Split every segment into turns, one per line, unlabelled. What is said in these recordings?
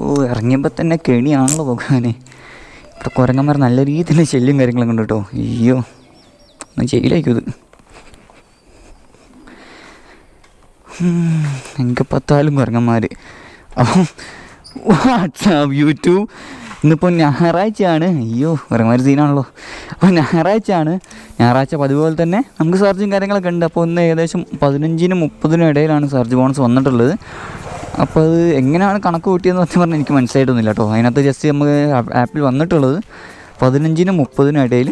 ഓ ഇറങ്ങിയപ്പോൾ തന്നെ കെണിയാണല്ലോ പോകാനെ. ഇവിടെ കുരങ്ങന്മാർ നല്ല രീതിയിൽ ശല്യം കാര്യങ്ങളൊക്കെ ഉണ്ട്? കേട്ടോ അയ്യോ ഒന്നും ചെയ്യില്ലായിരിക്കും ഇത്. എനിക്ക് പത്താലും കുരങ്ങന്മാർ അപ്പം വാട്സാപ്പ് യൂട്യൂബ് ഇന്നിപ്പോൾ ഞായറാഴ്ചയാണ്. അയ്യോ കുരങ്ങന്മാർ സീനാണല്ലോ. അപ്പോൾ ഞായറാഴ്ചയാണ്. ഞായറാഴ്ച പതിവ് പോലെ തന്നെ നമുക്ക് സർജും കാര്യങ്ങളൊക്കെ ഉണ്ട്. അപ്പോൾ ഒന്ന് ഏകദേശം പതിനഞ്ചിനും മുപ്പതിനും ഇടയിലാണ് സർജ് ബോണസ് വന്നിട്ടുള്ളത്. അപ്പോൾ അത് എങ്ങനെയാണ് കണക്ക് കൂട്ടിയെന്ന് സത്യം പറഞ്ഞാൽ എനിക്ക് മനസ്സിലായിട്ടൊന്നുമില്ല കേട്ടോ. അതിനകത്ത് ജസ്റ്റ് നമുക്ക് ആപ്പിൽ വന്നിട്ടുള്ളത് പതിനഞ്ചിനും മുപ്പതിനും ഇടയിൽ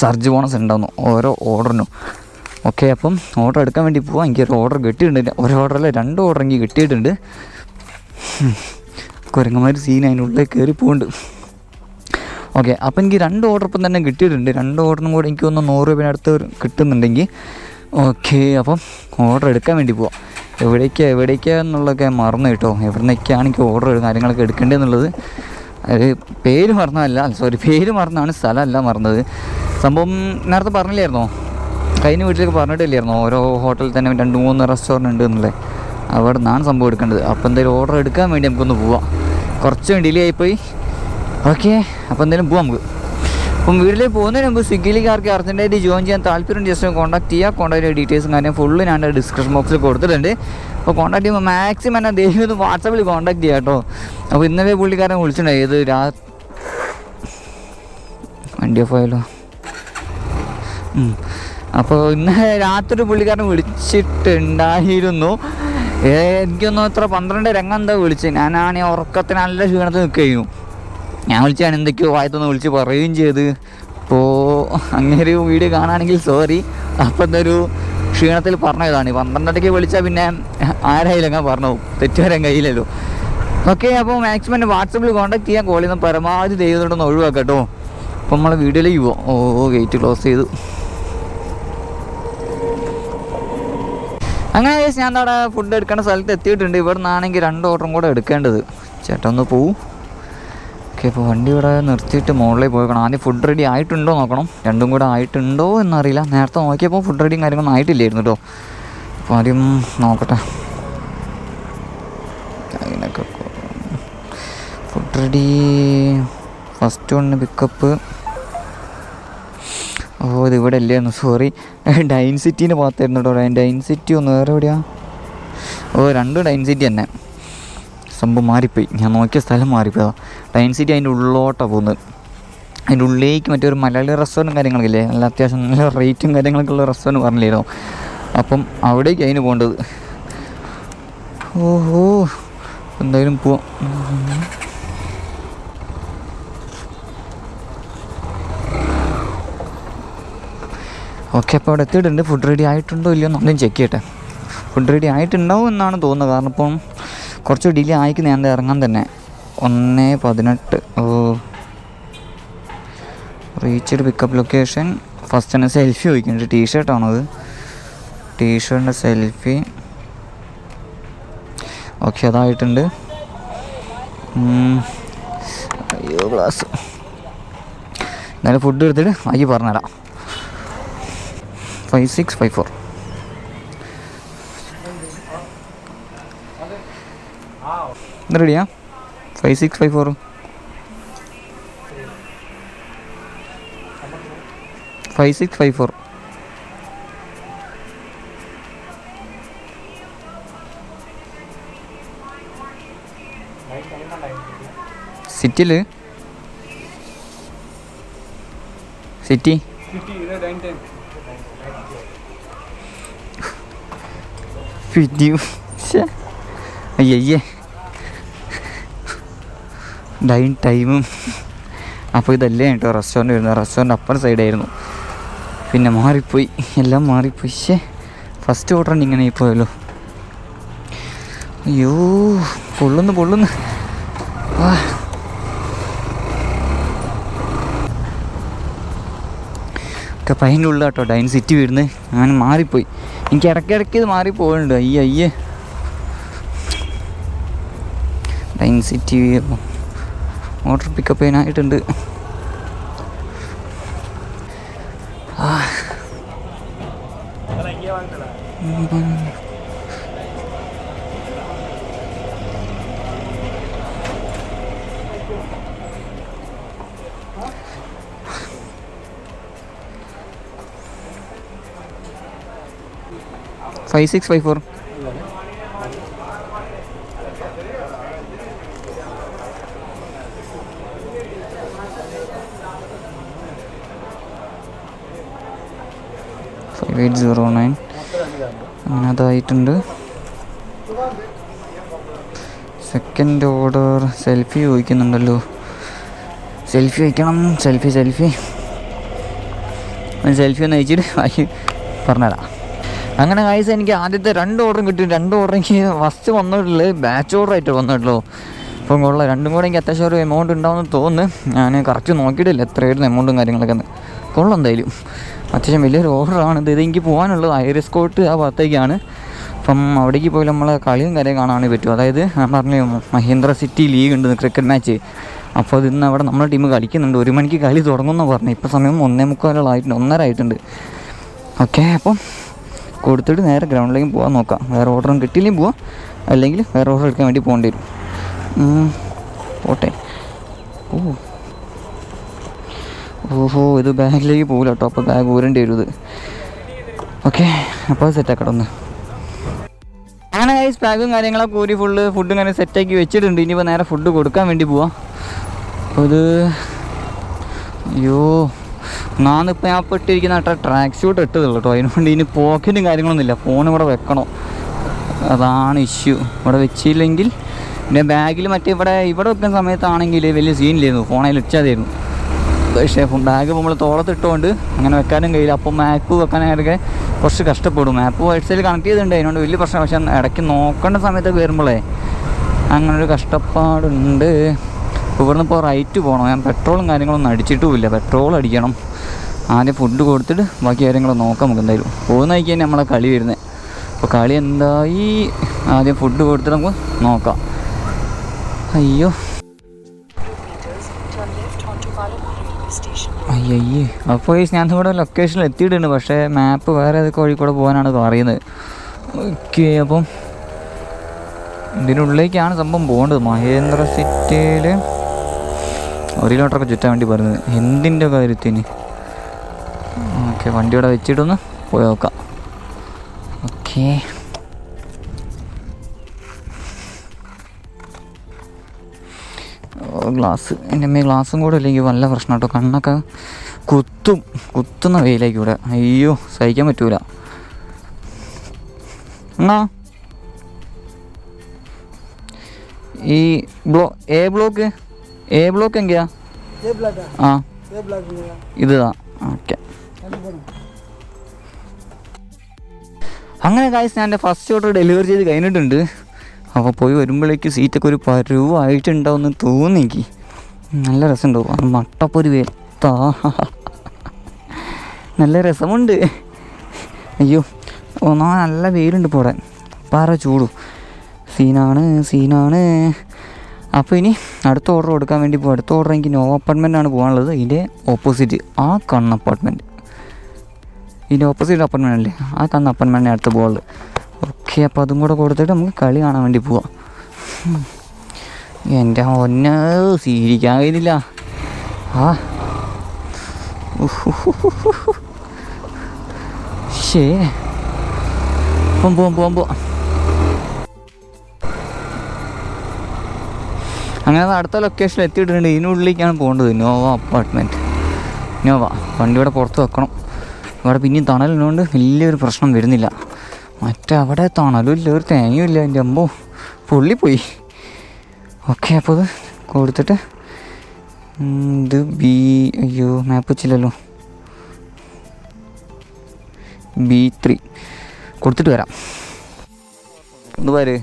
സർജ് ബോണസ് ഉണ്ടാകുന്നു ഓരോ ഓർഡറിനും ഓക്കെ അപ്പം ഓർഡർ എടുക്കാൻ വേണ്ടി പോവാം. എനിക്കൊരു ഓർഡർ കിട്ടിയിട്ടുണ്ട്. ഒരു ഓർഡറല്ല രണ്ട് ഓർഡർ എനിക്ക് കിട്ടിയിട്ടുണ്ട്. കുരങ്ങന്മാർ സീൻ അതിന്റെ ഉള്ളിൽ കയറി പോകുന്നുണ്ട് ഓക്കെ അപ്പോൾ എനിക്ക് രണ്ട് ഓർഡർ ഇപ്പം തന്നെ കിട്ടിയിട്ടുണ്ട്. രണ്ട് ഓർഡറിനും കൂടെ എനിക്ക് ഒന്ന് നൂറ് രൂപയുടെ അടുത്ത് കിട്ടുന്നുണ്ടെങ്കിൽ ഓക്കെ അപ്പം ഓർഡർ എടുക്കാൻ വേണ്ടി പോവാം. എവിടേക്കാണ് എവിടേക്കാ എന്നുള്ളതൊക്കെ മറന്നു കേട്ടോ. എവിടെ നിന്നൊക്കെയാണ് എനിക്ക് ഓർഡർ കാര്യങ്ങളൊക്കെ എടുക്കേണ്ടതെന്നുള്ളത്. അത് പേര് മറന്നതല്ല. സോറി പേര് മറന്നാണ് സ്ഥലമല്ല മറന്നത്. സംഭവം നേരത്തെ പറഞ്ഞില്ലായിരുന്നോ? കഴിഞ്ഞ വീട്ടിലേക്ക് പറഞ്ഞിട്ടില്ലായിരുന്നോ? ഓരോ ഹോട്ടലിൽ തന്നെ രണ്ട് മൂന്ന് റെസ്റ്റോറന്റ് ഉണ്ട് എന്നുള്ളത്. അവിടെ നിന്നാണ് സംഭവം എടുക്കേണ്ടത്. അപ്പോൾ എന്തായാലും ഓർഡർ എടുക്കാൻ വേണ്ടി നമുക്കൊന്ന് പോവാം. കുറച്ച് ഡിലേ ആയിപ്പോയി. ഓക്കെ അപ്പോൾ എന്തായാലും പോവാം നമുക്ക്. അപ്പം വീട്ടിലേക്ക് പോകുന്നതിന് മുമ്പ് സ്വിഗ്ഗിയിലേക്ക് അർജന്റായിട്ട് ജോയിൻ ചെയ്യാൻ താല്പര്യം ജസ്റ്റ് കോൺടാക്ട് ചെയ്യുക കോൺടാക്ട് ഡീറ്റെയിൽസും കാര്യം ഫുള്ള് ഞാൻ ഡിസ്ക്രിപ്ഷൻ ബോക്സിൽ കൊടുത്തിട്ടുണ്ട്. അപ്പോൾ കോൺടാക്ട് ചെയ്യുമ്പോൾ മാക്സിമം എന്നെ ദൈവം ഒന്ന് വാട്സാപ്പിൽ കോൺടാക്ട് ചെയ്യാം കേട്ടോ. അപ്പോൾ ഇന്നലെ പുള്ളിക്കാരൻ വിളിച്ചിട്ടുണ്ടായി ഇത് രാ വണ്ടി ഓഫ് ആയല്ലോ. അപ്പോൾ ഇന്ന് രാത്രി പുള്ളിക്കാരൻ വിളിച്ചിട്ടുണ്ടായിരുന്നു. എനിക്കൊന്നും ഇത്ര പന്ത്രണ്ട് രംഗം എന്താ വിളിച്ച്? ഞാനാണ് ഉറക്കത്തിന് നല്ല ക്ഷീണത്തിൽ നിൽക്കുകയും ഞാൻ വിളിച്ചാണ് എന്തൊക്കെയോ വായത്തൊന്ന് വിളിച്ച് പറയുകയും ചെയ്ത്. അപ്പോൾ അങ്ങനെ ഒരു വീഡിയോ കാണുകയാണെങ്കിൽ സോറി അപ്പോൾ എന്തൊരു ക്ഷീണത്തിൽ പറഞ്ഞതാണ്. പന്ത്രണ്ടരയ്ക്ക് വിളിച്ചാൽ പിന്നെ ആരായാലും അങ്ങനെ പറഞ്ഞു. തെറ്റ് വരാൻ കഴിയില്ലല്ലോ ഓക്കെ അപ്പോൾ മാക്സിമം എന്നെ വാട്സപ്പിൽ കോൺടാക്ട് ചെയ്യാൻ കോളിൽ നിന്ന് പരമാവധി ദൈവത്തോടൊന്ന് ഒഴിവാക്കാം കേട്ടോ. അപ്പോൾ നമ്മളെ വീഡിയോയിലേക്ക് പോവാം. ഓ ഗേറ്റ് ക്ലോസ് ചെയ്തു. അങ്ങനെ ഞാൻ അവിടെ ഫുഡ് എടുക്കേണ്ട സ്ഥലത്ത് എത്തിയിട്ടുണ്ട്. ഇവിടെ നിന്നാണെങ്കിൽ രണ്ട് ഓർഡറും കൂടെ എടുക്കേണ്ടത്. ചേട്ടൊന്ന് പോവും. ഓക്കെ അപ്പോൾ വണ്ടി ഇവിടെ നിർത്തിയിട്ട് മുകളിൽ പോയിക്കണം. ആദ്യം ഫുഡ് റെഡി ആയിട്ടുണ്ടോ നോക്കണം. രണ്ടും കൂടെ ആയിട്ടുണ്ടോ എന്നറിയില്ല. നേരത്തെ നോക്കിയപ്പോൾ ഫുഡ് റെഡിയും കാര്യങ്ങളൊന്നും ആയിട്ടില്ലായിരുന്നു കേട്ടോ അപ്പോൾ ആദ്യം നോക്കട്ടെ. അതിനൊക്കെ food ready first one pickup ഓ ഇത് ഇവിടെ അല്ലായിരുന്നു സോറി ഡൈൻ സിറ്റീന്റെ ഭാഗത്തായിരുന്നു കേട്ടോ ഡൈൻ സിറ്റി ഒന്ന് വേറെ എവിടെയാണ് ഓ രണ്ടും ഡൈൻ സിറ്റി തന്നെ. സംഭവം മാറിപ്പോയി. ഞാൻ നോക്കിയ സ്ഥലം മാറിപ്പോയതാ ടൈൻ സിറ്റി അതിന്റെ ഉള്ളിലോട്ടാണ് പോകുന്നത്. അതിന്റെ ഉള്ളിലേക്ക് മറ്റൊരു മലയാളി റെസ്റ്റോറന്റും കാര്യങ്ങളൊക്കെ ഇല്ലേ നല്ല അത്യാവശ്യം നല്ല റേറ്റും കാര്യങ്ങളൊക്കെ ഉള്ള റെസ്റ്റോറന്റ് പറഞ്ഞില്ലായിരുന്നു അപ്പം അവിടേക്ക് അതിന് പോകേണ്ടത്. ഓഹോ എന്തായാലും പോവാം. ഓക്കെ അപ്പോൾ അവിടെ എത്തിയിട്ടുണ്ട്. ഫുഡ് റെഡി ആയിട്ടുണ്ടോ ഇല്ലയോ എന്നൊന്നും ചെക്ക് ചെയ്യട്ടെ. ഫുഡ് റെഡി ആയിട്ടുണ്ടാവും എന്നാണ് തോന്നുന്നത്. കാരണം ഇപ്പം കുറച്ച് ഡിലേ ആയിക്കുന്ന ഞാൻ ഇറങ്ങാൻ തന്നെ. ഒന്ന് പതിനെട്ട്. ഓ. റീച്ച്ഡ് പിക്കപ്പ് ലൊക്കേഷൻ ഫസ്റ്റ് തന്നെ സെൽഫി ചോദിക്കുന്നുണ്ട്. ടീ ഷർട്ടാണത് ടീ ഷർട്ടിന്റെ സെൽഫി ഓക്കെ അതായിട്ടുണ്ട്. അയ്യോ ഗ്ലാസ് എന്നാലും ഫുഡ് എടുത്തിട്ട് അയ്യോ പറഞ്ഞുതരാം ഫൈവ് സിക്സ് ഫൈവ് ഫോർ ഇത് റെഡിയാ five six five four five six five four സിറ്റിയിൽ സിറ്റി അയ്യയ്യേ. ഡൈൻ ടൈമും. അപ്പോൾ ഇതല്ലേ കേട്ടോ റെസ്റ്റോറന്റ് വരുന്നത്. റെസ്റ്റോറന്റ് അപ്പർ സൈഡായിരുന്നു പിന്നെ മാറിപ്പോയി. എല്ലാം മാറിപ്പോയി. ശേ ഫസ്റ്റ് ഓർഡർ ഇങ്ങനെ പോയല്ലോ അയ്യോ പൊള്ളുന്നു പൊള്ളുന്നു. ഒക്കെ പൈന്റെ ഉള്ള കേട്ടോ ഡൈൻ സിറ്റി വരുന്നത്. അങ്ങനെ മാറിപ്പോയി. എനിക്ക് ഇടയ്ക്കിടയ്ക്ക് ഇത് മാറിപ്പോയിട്ടുണ്ട് അയ്യോ അയ്യേ. Dine city motor pickup ചെയ്യാനായിട്ടുണ്ട് five six five four eight zero nine. അങ്ങനെ അതായിട്ടുണ്ട്. സെക്കൻഡ് ഓർഡർ സെൽഫി ചോദിക്കുന്നുണ്ടല്ലോ. സെൽഫി വയ്ക്കണം. സെൽഫി സെൽഫി സെൽഫി ഒന്ന് അയച്ചിട്ട് ബാക്കി അങ്ങനെ കാഴ്ച എനിക്ക് ആദ്യത്തെ രണ്ട് ഓർഡറും കിട്ടി. രണ്ട് ഓർഡർ എനിക്ക് ഫസ്റ്റ് വന്നിട്ടുള്ളത് ബാച്ച് ഓർഡർ ആയിട്ട് വന്നിട്ടുള്ളൂ അപ്പം ഉള്ള രണ്ടും കൂടെ എനിക്ക് അത്യാവശ്യം ഒരു എമൗണ്ട് ഉണ്ടാവുമെന്ന് തോന്നുന്നു. ഞാൻ കറക്റ്റ് നോക്കിയിട്ടില്ല. എത്രയായിരുന്നു എമൗണ്ടും കാര്യങ്ങളൊക്കെ കൊള്ളാം എന്തായാലും. അത്യാവശ്യം വലിയൊരു ഓർഡറാണ് ഇത്. എനിക്ക് പോകാനുള്ളത് ഐറിസ് കോട്ട് ആ ഭാഗത്തേക്കാണ്. അപ്പം അവിടേക്ക് പോയി നമ്മളെ കളിയും കാര്യം കാണാൻ പറ്റും. അതായത് ഞാൻ പറഞ്ഞു മഹീന്ദ്ര സിറ്റി ലീഗ് ഉണ്ട് ക്രിക്കറ്റ് മാച്ച്. അപ്പോൾ ഇന്ന് അവിടെ നമ്മുടെ ടീം കളിക്കുന്നുണ്ട്. ഒരു മണിക്ക് കളി തുടങ്ങുമെന്ന് പറഞ്ഞു. ഇപ്പോൾ സമയം ഒന്നേ മുക്കാലുകളായിട്ടുണ്ട് ഒന്നര ആയിട്ടുണ്ട്. ഓക്കെ അപ്പം കൊടുത്തിട്ട് നേരെ ഗ്രൗണ്ടിലേക്ക് പോകാൻ നോക്കാം. വേറെ ഓർഡറും കിട്ടിയില്ലെങ്കിൽ പോവാം. അല്ലെങ്കിൽ വേറെ ഓർഡർ എടുക്കാൻ വേണ്ടി പോകേണ്ടി വരും. ഓട്ടെ ഓ ഓഹോ ഇത് ബാഗിലേക്ക് പോകില്ല കേട്ടോ. അപ്പോൾ ബാഗ് ഊരേണ്ടി വരും ഇത്. ഓക്കെ അപ്പോൾ സെറ്റാക്കട്ടെ ഒന്ന്. അങ്ങനെ ഗൈസ് ബാഗും കാര്യങ്ങളൊക്കെ ഊരി ഫുള്ള് ഫുഡും കാര്യം സെറ്റാക്കി വെച്ചിട്ടുണ്ട്. ഇനിയിപ്പോൾ നേരെ ഫുഡ് കൊടുക്കാൻ വേണ്ടി പോവാം. അപ്പോൾ ഇത് അയ്യോ നാന്നിപ്പോൾ ഞാൻ പെട്ടിരിക്കുന്ന കേട്ടോ ട്രാക്ക് ഷൂട്ട് ഇട്ടതുള്ളൂ കേട്ടോ അതിനുകൊണ്ട് ഇനി പോക്കറ്റും കാര്യങ്ങളൊന്നുമില്ല ഫോൺ ഇവിടെ വെക്കണോ. അതാണ് ഇഷ്യൂ ഇവിടെ വെച്ചില്ലെങ്കിൽ പിന്നെ ബാഗിൽ മറ്റേ ഇവിടെ ഇവിടെ വെക്കുന്ന സമയത്താണെങ്കിൽ വലിയ സീനില്ലായിരുന്നു ഫോണിൽ ഇച്ചാതായിരുന്നു പക്ഷേ ബാഗ് നമ്മൾ തോളത്തിട്ടുകൊണ്ട് അങ്ങനെ വെക്കാനും കഴിയില്ല. അപ്പോൾ മാപ്പ് വെക്കാനൊക്കെ കുറച്ച് കഷ്ടപ്പെടും. മാപ്പ് വൈറ്റ് കണക്ട് ചെയ്തിട്ടുണ്ട്. അതിനോട് വലിയ പ്രശ്നം. പക്ഷേ ഇടയ്ക്ക് നോക്കേണ്ട സമയത്തൊക്കെ വരുമ്പോഴേ അങ്ങനൊരു കഷ്ടപ്പാടുണ്ട്. ഇവിടുന്ന് ഇപ്പോൾ റൈറ്റ് പോകണം ഞാൻ പെട്രോളും കാര്യങ്ങളൊന്നും അടിച്ചിട്ടുമില്ല. പെട്രോൾ അടിക്കണം. ആദ്യം ഫുഡ് കൊടുത്തിട്ട് ബാക്കി കാര്യങ്ങൾ നോക്കാം നമുക്ക് എന്തായാലും. പോകുന്ന വഴിക്ക് തന്നെ നമ്മളെ കളി വരുന്നത് അപ്പോൾ കളി എന്തായി? ആദ്യം ഫുഡ് കൊടുത്തിട്ട് നമുക്ക് നോക്കാം. അയ്യോ. അയ്യയ്യേ. അപ്പോൾ ഈ ഞാൻ ഇവിടെ ലൊക്കേഷനിൽ എത്തിയിട്ടുണ്ട്. പക്ഷേ മാപ്പ് വേറെ ഏതൊക്കെ വഴി കൂടെ പോകാനാണ് പറയുന്നത്. ഓക്കെ അപ്പം ഇതിനുള്ളിലേക്കാണ് സംഭവം പോകേണ്ടത്. മഹേന്ദ്ര സിറ്റിയിൽ ഒരു കിലോമീറ്ററൊക്കെ ചുറ്റാൻ വേണ്ടി പറയുന്നത്. എന്തിന്റെ കാര്യത്തിന്? ഓക്കെ വണ്ടി ഇവിടെ വെച്ചിട്ടൊന്ന് പോയി നോക്കാം. ഓക്കേ. ഗ്ലാസ് എന്റെ അമ്മ ഗ്ലാസ്സും കൂടെ ഇല്ലെങ്കിൽ വല്ല പ്രശ്നം കേട്ടോ കണ്ണൊക്കെ കുത്തും കുത്തുന്ന വെയിലേക്ക് ഇവിടെ അയ്യോ സഹിക്കാൻ പറ്റൂല. എന്നാ ഈ ബ്ലോ എ ബ്ലോക്ക് എ ബ്ലോക്ക് എങ്കിയാ? ആ. ഇതാ. ഓക്കെ. അങ്ങനെ കാശ് ഞാൻ എന്റെ ഫസ്റ്റ് ഓർഡർ ഡെലിവറി ചെയ്ത് കഴിഞ്ഞിട്ടുണ്ട്. അപ്പോൾ പോയി വരുമ്പോഴേക്ക് സീറ്റൊക്കെ ഒരു പരുവായിട്ടുണ്ടാവുമെന്ന് എനിക്ക് നല്ല രസമുണ്ടാവും അത് മട്ടപ്പൊരു വേത്താ നല്ല രസമുണ്ട്. അയ്യോ ഒന്നാ നല്ല വെയിലുണ്ട് ഇപ്പോൾ പാറ ചൂടും. സീനാണ് സീനാണ്. അപ്പോൾ ഇനി അടുത്ത ഓർഡർ കൊടുക്കാൻ വേണ്ടി പോകും അടുത്ത ഓർഡർ എനിക്ക് നോ അപ്പാർട്ട്മെന്റ് ആണ് പോകാനുള്ളത് ഇതിന്റെ ഓപ്പോസിറ്റ് ആ കണ്ണ അപ്പാർട്ട്മെന്റ് ഇതിന്റെ ഓപ്പോസിറ്റ് അപ്പാർട്ട്മെന്റ് അല്ലേ? ആ കണ്ണ അപ്പാർട്ട്മെന്റിന് അടുത്ത് ഓക്കെ അപ്പോൾ അതും കൂടെ കൊടുത്തിട്ട് നമുക്ക് കളി കാണാൻ വേണ്ടി പോവാം. എന്റെ ഒന്ന സ്വീകരിക്കാൻ കഴിയുന്നില്ല. ആ. ശേ പോം പോവാം പോവാം പോ. അങ്ങനെ അടുത്ത ലൊക്കേഷനിൽ എത്തിയിട്ടുണ്ട്. ഇതിനുള്ളിലേക്കാണ് പോകേണ്ടത്. നോവ അപ്പാർട്ട്മെന്റ് നോവ വണ്ടി ഇവിടെ പുറത്ത് വെക്കണം. ഇവിടെ പിന്നെയും തണലുള്ളതുകൊണ്ട് വലിയൊരു പ്രശ്നം വരുന്നില്ല. മറ്റവിടെ തണലും ഇല്ല ഒരു തേങ്ങയും ഇല്ല എന്റെ അമ്മോ. പോയി. ഓക്കെ അപ്പോൾ ഇത് കൊടുത്തിട്ട് ഇത് ബി അയ്യോ മാപ്പ് വെച്ചില്ലല്ലോ. ബി ത്രീ കൊടുത്തിട്ട് വരാം. ഒന്ന് പാര്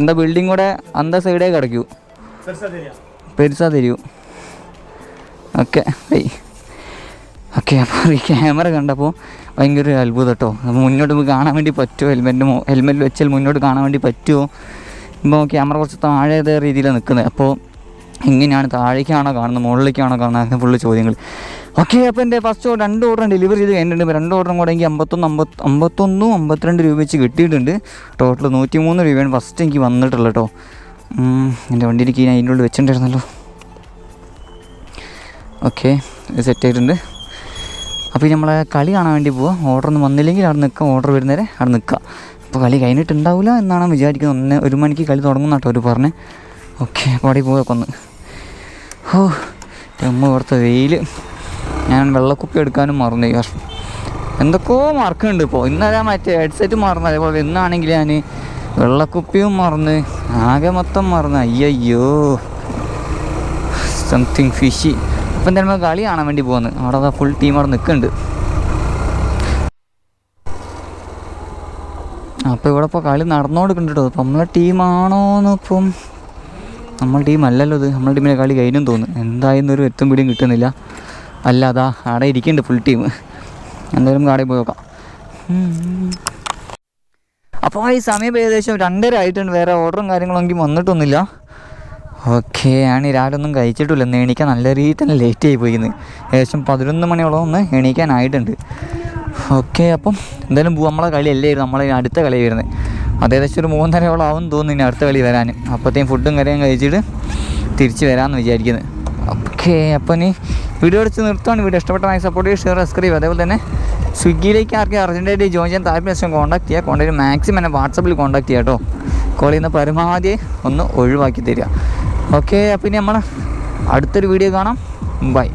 എന്താ ബിൽഡിംഗ് കൂടെ അന്ത സൈഡേ കിടക്കൂ പെരുസാ തരൂ. ഓക്കെ ഏയ് ഓക്കെ അപ്പോൾ ഈ ക്യാമറ കണ്ടപ്പോൾ ഭയങ്കര ഒരു അത്ഭുതം കേട്ടോ അപ്പോൾ മുന്നോട്ട് കാണാൻ വേണ്ടി പറ്റുമോ? ഹെൽമെറ്റ് ഹെൽമെറ്റ് വെച്ചാൽ മുന്നോട്ട് കാണാൻ വേണ്ടി പറ്റുമോ? ഇപ്പോൾ ക്യാമറ കുറച്ച് താഴെ രീതിയിലാണ് നിൽക്കുന്നത്. അപ്പോൾ എങ്ങനെയാണ് താഴേക്കാണോ കാണുന്നത് മുകളിലേക്കാണോ കാണുന്നത്? ഫുള്ള് ചോദ്യങ്ങൾ. ഓക്കെ അപ്പോൾ എന്റെ ഫസ്റ്റ് ഓർഡർ രണ്ട് ഓർഡർ ഡെലിവറി ചെയ്ത് കഴിഞ്ഞിട്ടുണ്ട്. രണ്ട് ഓർഡറും കൂടെ എനിക്ക് അമ്പത്തൊന്ന് അമ്പത്ത് അമ്പത്തൊന്നും അമ്പത്തിരണ്ട് രൂപ വെച്ച് കിട്ടിയിട്ടുണ്ട്. ടോട്ടൽ നൂറ്റി മൂന്ന് രൂപയാണ് ഫസ്റ്റ് എനിക്ക് വന്നിട്ടുള്ളത് കേട്ടോ എന്റെ വണ്ടിയിലേക്ക് ഞാൻ അതിന്റെ ഉള്ളിൽ വെച്ചിട്ടുണ്ടായിരുന്നല്ലോ. ഓക്കെ സെറ്റ് ആയിട്ടുണ്ട് അപ്പോൾ ഇനി നമ്മളെ കളി കാണാൻ വേണ്ടി പോവാം. ഓർഡർ ഒന്നും വന്നില്ലെങ്കിൽ അവിടെ നിൽക്കാം. ഓർഡർ വരുന്നവരെ അവിടെ നിൽക്കുക അപ്പോൾ കളി കഴിഞ്ഞിട്ടുണ്ടാവില്ല എന്നാണ് വിചാരിക്കുന്നത്. ഒന്ന് ഒരു മണിക്ക് കളി തുടങ്ങുന്ന കേട്ടോ അവർ പറഞ്ഞ് ഓക്കെ പാടി പോയൊക്കൊന്ന് ഓ അമ്മ ഇവിടുത്തെ വെയിൽ ഞാൻ വെള്ളക്കുപ്പി എടുക്കാനും മറന്നു. ഈ എന്തൊക്കെയോ മറക്കുന്നുണ്ട് ഇപ്പോൾ ഇന്നലെ മറ്റേ ഹെഡ്സെറ്റ് മറന്നു. അതേപോലെ ഇന്നാണെങ്കിൽ ഞാൻ വെള്ളക്കുപ്പിയും മറന്ന് ആകെ മൊത്തം മറന്ന്. അയ്യോ സംതിങ് ഫിഷി അപ്പം തന്നെ കളി കാണാൻ വേണ്ടി പോകുന്നത് അവിടെ അതാ ഫുൾ ടീം അവിടെ നിൽക്കുന്നുണ്ട് അപ്പോൾ ഇവിടെ ഇപ്പോൾ കളി നടന്നുകൊടുക്കുന്നുണ്ട് കേട്ടോ. ഇപ്പം നമ്മളെ ടീമാണോന്ന് ഇപ്പം നമ്മളെ ടീം അല്ലല്ലോ ഇത്. നമ്മളെ ടീമിനെ കളി കഴിഞ്ഞും തോന്നുന്നു. എന്തായെന്നൊരു എത്തും പിടിയും കിട്ടുന്നില്ല. അല്ല അതാ അവിടെ ഇരിക്കുന്നുണ്ട് ഫുൾ ടീം എന്തായാലും കാടെ പോയി നോക്കാം. അപ്പോൾ ഈ സമയം ഏകദേശം രണ്ടര ആയിട്ടുണ്ട്. വേറെ ഓർഡറും കാര്യങ്ങളൊന്നും വന്നിട്ടൊന്നുമില്ല. ഓക്കെ ഞാൻ രാവിലെ ഒന്നും കഴിച്ചിട്ടില്ല. ഇന്ന് എണീക്കാൻ നല്ല രീതിയിൽ തന്നെ ലേറ്റ് ആയി പോയിന്ന്. ഏകദേശം പതിനൊന്ന് മണിയോളം ഒന്ന് എണീക്കാനായിട്ടുണ്ട്. ഓക്കെ അപ്പം എന്തായാലും പോ നമ്മളെ കളി അല്ലായിരുന്നു നമ്മളെ അടുത്ത കളി വരുന്നത് അത് ഏകദേശം ഒരു മൂന്നരയോളം ആവും തോന്നുന്നു ഇനി അടുത്ത കളി വരാൻ. അപ്പോഴത്തേക്കും ഫുഡും കറിയും കഴിച്ചിട്ട് തിരിച്ച് വരാമെന്ന് വിചാരിക്കുന്നത് ഓക്കെ അപ്പോൾ ഇനി വീഡിയോ അടിച്ച് നിർത്തുകയാണ് വീഡിയോ ഇഷ്ടപ്പെട്ട സപ്പോർട്ട് ചെയ്യുക ഷെയർ സബ്സ്ക്രൈബ് അതേപോലെ തന്നെ സ്വിഗ്ഗിയിലേക്ക് ആർക്കും അർജന്റായിട്ട് ജോയിൻ ചെയ്യാൻ താല്പര്യം വെച്ചാൽ കോൺടാക്ട് ചെയ്യുക. കോൺടാക്ട് മാക്സിമം എന്നെ വാട്സപ്പിൽ കോൺടാക്ട് ചെയ്യാം കേട്ടോ. കോൾ ചെയ്യുന്ന പരമാവധി ഒന്ന് ഒഴിവാക്കി തരിക. ഓക്കെ അപ്പം ഇനി നമ്മൾ അടുത്തൊരു വീഡിയോ കാണാം. ബൈ